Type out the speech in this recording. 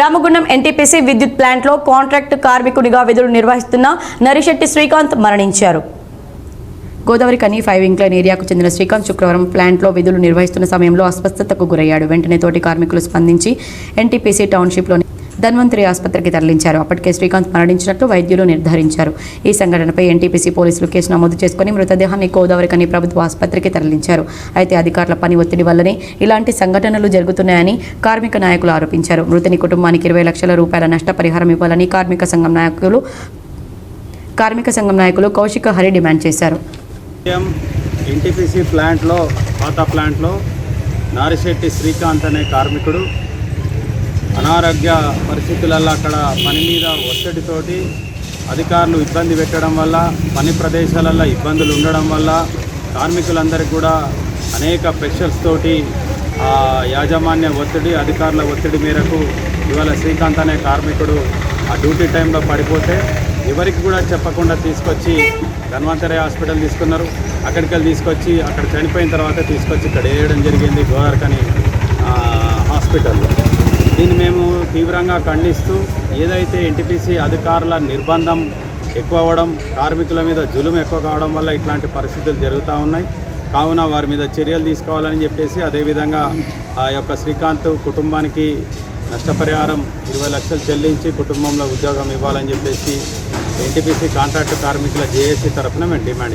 Ramagundam NTPC విద్యుత్ ప్లాంట్లో contract కార్మికునిగా విధులు నిర్వహిస్తున్న నరిశెట్టి శ్రీకాంత్ మరణించారు. గోదావరి కనీ ఫైవ్ ఇంక్లైన్ ఏరియాకు చెందిన శ్రీకాంత్ శుక్రవారం ప్లాంట్లో విధులు నిర్వహిస్తున్న సమయంలో అస్వస్థతకు గురయ్యాడు. వెంటనే తోటి కార్మికులు స్పందించి ఎన్టీపీసీ టౌన్షిప్లోని ధన్వంతరి ఆసుపత్రికి తరలించారు. అప్పటికే శ్రీకాంత్ మరణించినట్లు వైద్యులు నిర్ధారించారు. ఈ సంఘటనపై ఎన్టీపీసీ పోలీసులు కేసు నమోదు చేసుకుని మృతదేహాన్ని గోదావరికని ప్రభుత్వ ఆసుపత్రికి తరలించారు. అయితే అధికారుల పని ఒత్తిడి వల్లనే ఇలాంటి సంఘటనలు జరుగుతున్నాయని కార్మిక నాయకులు ఆరోపించారు. మృతుని కుటుంబానికి ఇరవై లక్షల రూపాయల నష్టపరిహారం ఇవ్వాలని కార్మిక సంఘం నాయకులు కార్మిక సంఘం నాయకులు కౌశిక హరి డిమాండ్ చేశారు. ఎన్టీపీసీ ప్లాంట్లో పాత ప్లాంట్లో నారిశెట్టి శ్రీకాంత్ అనే కార్మికుడు అనారోగ్య పరిస్థితులలో అక్కడ పని మీద ఒత్తిడితోటి అధికారులు ఇబ్బంది పెట్టడం వల్ల పని ప్రదేశాలలో ఇబ్బందులు ఉండడం వల్ల కార్మికులందరికీ కూడా అనేక ప్రెషర్స్ తోటి ఆ యాజమాన్య ఒత్తిడి అధికారుల ఒత్తిడి మేరకు ఇవాళ శ్రీకాంత్ అనే కార్మికుడు ఆ డ్యూటీ టైంలో పడిపోతే ఎవరికి కూడా చెప్పకుండా తీసుకొచ్చి ధన్వంతరి హాస్పిటల్ తీసుకున్నారు. అక్కడికి వెళ్ళి తీసుకొచ్చి అక్కడ చనిపోయిన తర్వాత తీసుకొచ్చి ఇక్కడ వేయడం జరిగింది గోదార్కని హాస్పిటల్ దీన్ని మేము తీవ్రంగా ఖండిస్తూ ఏదైతే ఎన్టీపీసీ అధికారుల నిర్బంధం ఎక్కువ అవ్వడం కార్మికుల మీద జులుం ఎక్కువ కావడం వల్ల ఇట్లాంటి పరిస్థితులు జరుగుతూ ఉన్నాయి. కావున వారి మీద చర్యలు తీసుకోవాలని చెప్పేసి అదేవిధంగా ఆ యొక్క శ్రీకాంత్ కుటుంబానికి నష్టపరిహారం ఇరవై లక్షలు చెల్లించి కుటుంబంలో ఉద్యోగం ఇవ్వాలని చెప్పేసి ఎన్టీపీసీ కాంట్రాక్టు కార్మికుల జేఏసీ తరఫున మేము డిమాండ్ చేస్తాం